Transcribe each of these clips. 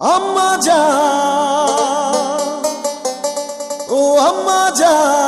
আম্মা যা ও আম্মা যা।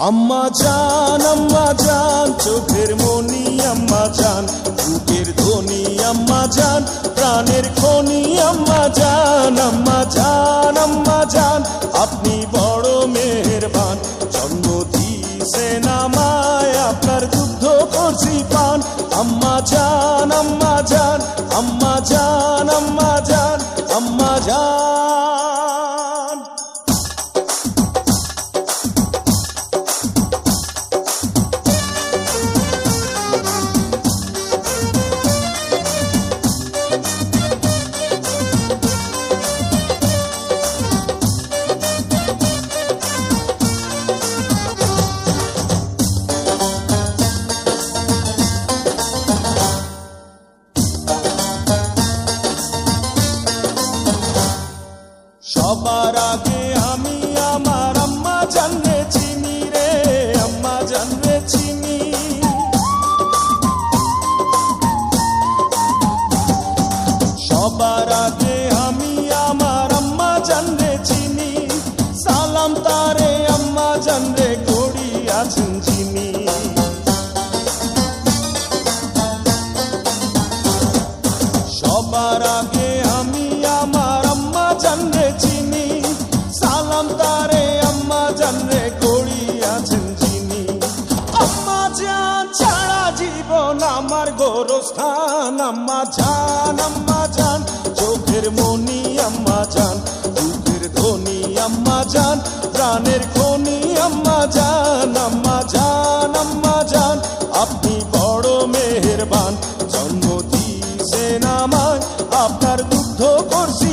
আম্মা জান আম্মা জান চোখের মনি আম্মা জান বুকের ধ্বনি আম্মা জান প্রাণের খনি আম্মা জান আম্মা জান আম্মা জান আপনি বড় মেহেরবান জন্ম দিয়েছেন আমায় আপনার দুগ্ধ করছি পান আম্মা জান আম্মা জান আম্মা জান আম্মা সবার আগে আমি আমার আম্মা চিনি রে, আম্মা জানলে চিনি সবার আগে আমি আমার আম্মা চিনি সালাম তারে আম্মা জানলে করি আছেন চিনি সবার আগে সালাম তারে আম্মা চিনি। আম্মা জান ছাড়া জীবন আমার গোরস্থান। আম্মা জান আম্মা জান, চোখের মনি আম্মা জান বুকের ধ্বনি আম্মা জান, প্রাণের খনি আম্মা জান আম্মা জান আম্মা জান। আপনি বড় মেহেরবান, জন্ম দিয়েছেন আমায়। আপনার দুগ্ধ করছি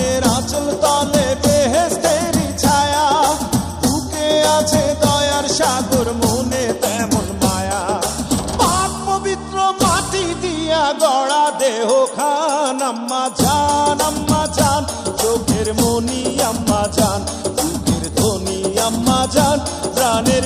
মনে তেমন মায়া। পাক পবিত্র মাটি দিয়া গড়া দেহ খান, আম্মা জান আম্মা জান চোখের মনি, আম্মা জান বুকের ধ্বনি আম্মা জান প্রাণের